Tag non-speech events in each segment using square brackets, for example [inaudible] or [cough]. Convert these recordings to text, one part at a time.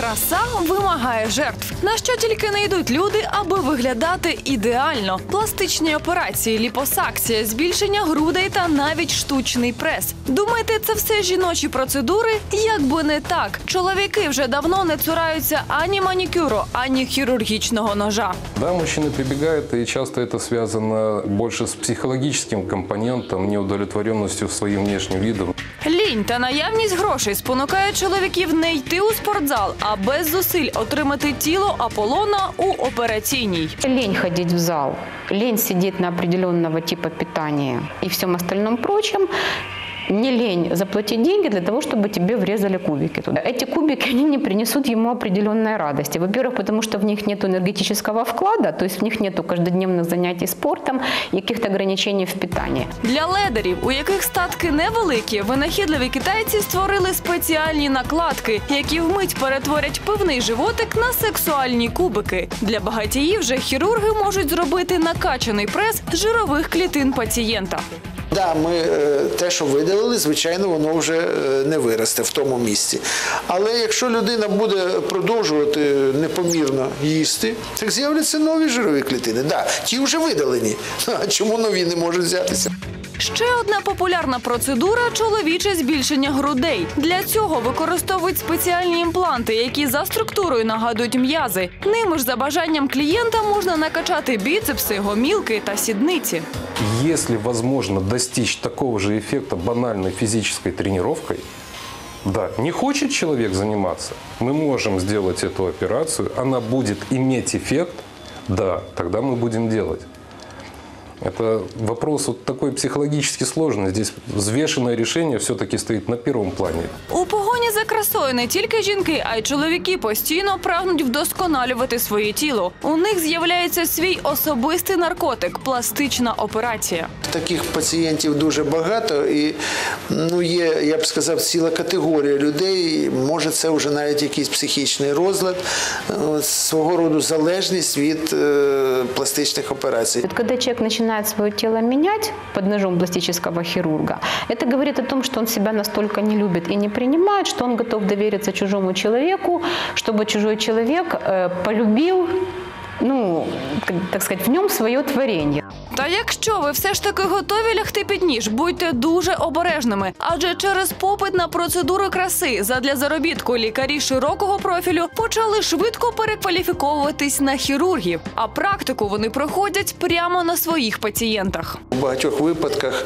Краса вимагає жертв. На що тільки не йдуть люди, аби виглядати ідеально. Пластичні операції, ліпосакція, збільшення грудей та навіть штучний прес. Думаєте, це все жіночі процедури? Як би не так, чоловіки вже давно не цураються ані манікюру, ані хірургічного ножа. Да, мужчины прибегают, и часто это связано больше с психологическим компонентом, неудовлетворенностью своим внешним видом. Лінь та наявність грошей спонукає чоловіків не йти у спортзал, а без зусиль отримати тіло Аполлона у операційній. Лень ходити в зал, лень сидіти на определенного типу питання і всьому остальному прочем Не лень заплатить деньги для того, чтобы тебе врезали кубики туда. Эти кубики, они не принесут ему определенной радости. Во-первых, потому что в них нет энергетического вклада, то есть в них нет каждодневных занятий спортом и каких-то ограничений в питании. Для ледерів, у яких статки невеликі, винахідливі китайці створили спеціальні накладки, які вмить перетворять пивний животик на сексуальні кубики. Для багатіїв же хірурги можуть зробити накачаний прес жирових клітин пацієнта. Да, ми е, те, що видалили, звичайно, воно вже е, не виросте в тому місці. Але якщо людина буде продовжувати непомірно їсти, так з'являться нові жирові клітини. Да, ті вже видалені. [laughs] А чому нові не можуть взятися? Ще одна популярна процедура чоловіче збільшення грудей. Для цього використовують спеціальні імпланти, які за структурою нагадують м'язи. Ними ж за бажанням клієнта можна накачати біцепси, гомілки та сідниці. Если возможно достичь такого же эффекта банальной физической тренировкой, да, не хочет человек заниматься, мы можем сделать эту операцию, она будет иметь эффект, да, тогда мы будем делать. Это вопрос вот такой психологически сложный. Здесь взвешенное решение все-таки стоит на первом плане. У погоні за красою не тільки жінки, а й чоловіки постійно прагнуть вдосконалювати своє тіло. У них з'являється свій особистий наркотик пластична операція. Таких пацієнтів дуже багато, і ну, є, я б сказав, ціла категорія людей. Може, це вже навіть якийсь психічний розлад, е, свого роду залежність від е, пластичних операцій. Вот когда человек начинает свое тело менять под ножом пластического хирурга, это говорит о том, что он себя настолько не любит и не принимает, что он готов довериться чужому человеку, чтобы чужой человек э, полюбил, ну, так сказать, в нем свое творение. Та якщо ви все ж таки готові лягти під ніж, будьте дуже обережними, адже через попит на процедури краси задля заробітку лікарі широкого профілю почали швидко перекваліфіковуватись на хірургів, а практику вони проходять прямо на своїх пацієнтах. У багатьох випадках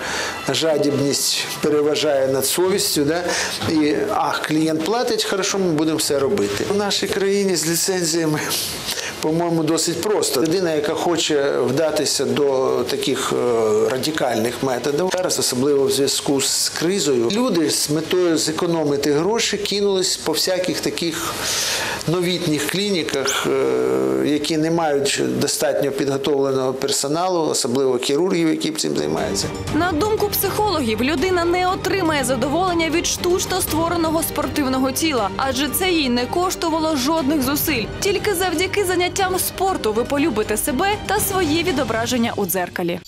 жадібність переважає над совістю, да? і ах, клієнт платить, хорошо, ми будемо все робити. У нашій країні з ліцензіями. По-моєму, досить просто. Людина, яка хоче вдатися до таких е, радикальних методів, зараз, особливо в зв'язку з кризою, люди з метою зекономити гроші кинулись по всяких таких новітніх клініках, е, які не мають достатньо підготовленого персоналу, особливо хірургів, які цим займаються. На думку психологів, людина не отримає задоволення від штучно створеного спортивного тіла, адже це їй не коштувало жодних зусиль. Тільки завдяки заняттям спорту ви полюбите себе та своє відображення у дзеркалі.